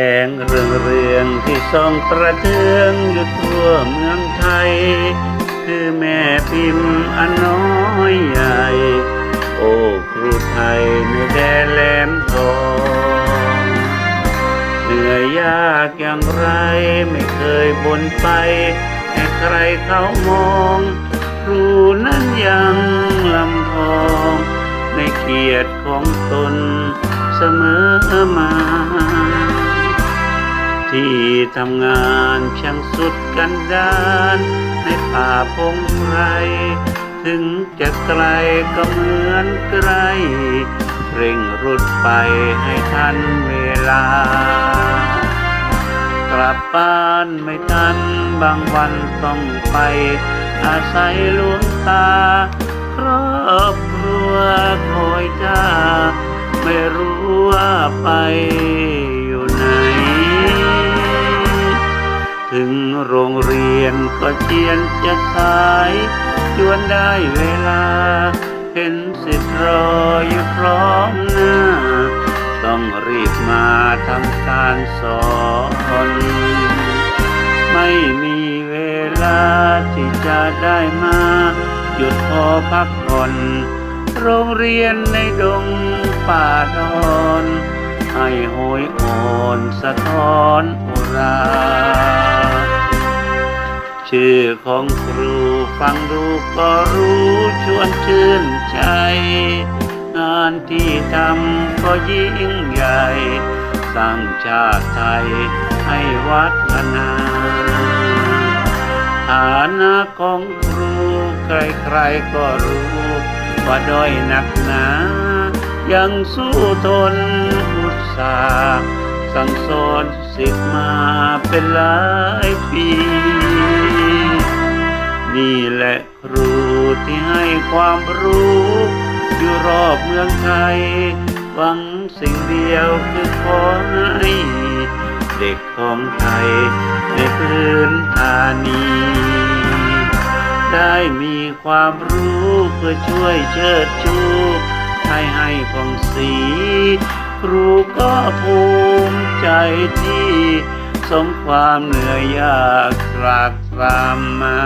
เรื่องเรื่องที่ส่องประเทืองอยู่ทั่วเมืองไทย คือแม่พิมพ์อันน้อยใหญ่ โอ้ครูไทยในแดนแหลมทองเหนื่อยยากอย่างไรไม่เคยบนไป ให้ใครเขามอง ครูนั้นยังลำพองในเกียรติของตนเสมอมา ที่ทำงานช่างสุดกันดานในป่าพงไพรถึงจะไกลก็เหมือนไกล เร่งรุดไปให้ทันเวลา กลับบ้านไม่ทันบางวันต้องไป อาศัยลวงตา ครอบครัวคอยท่าไม่รู้ว่าไป เรียนก็เชียนจะสายจวนได้เวลา เห็นสิทธิ์รออยู่พร้อมหน้า ต้องรีบมาทำการสอนไม่มีเวลาที่จะได้มา หยุดพอพักผ่อนโรงเรียนในดงป่าดอนให้โหยอ่อนสะท้อนอุรา ชื่อของครูฟังดูก็รู้ชวนชื่นใจ งานที่ทำก็ยิ่งใหญ่ สร้างชาติไทยให้วัฒนา ฐานะของครูใครๆก็รู้ ว่าด้อยหนักหนา ยังสู้ทนอุตสาห์สั่งสอนสิทธิ์มาเป็นหลายปี นี่แหละครูที่ให้ความรู้ อยู่รอบเมืองไทย หวังสิ่งเดียวคือขอให้เด็กของไทย ในพื้นฐานี ได้มีความรู้เพื่อช่วยเชิดชูให้ให้ผ่องสี ครูก็ภูมิใจที่ สมความเหนื่อยยากตรากตรามมา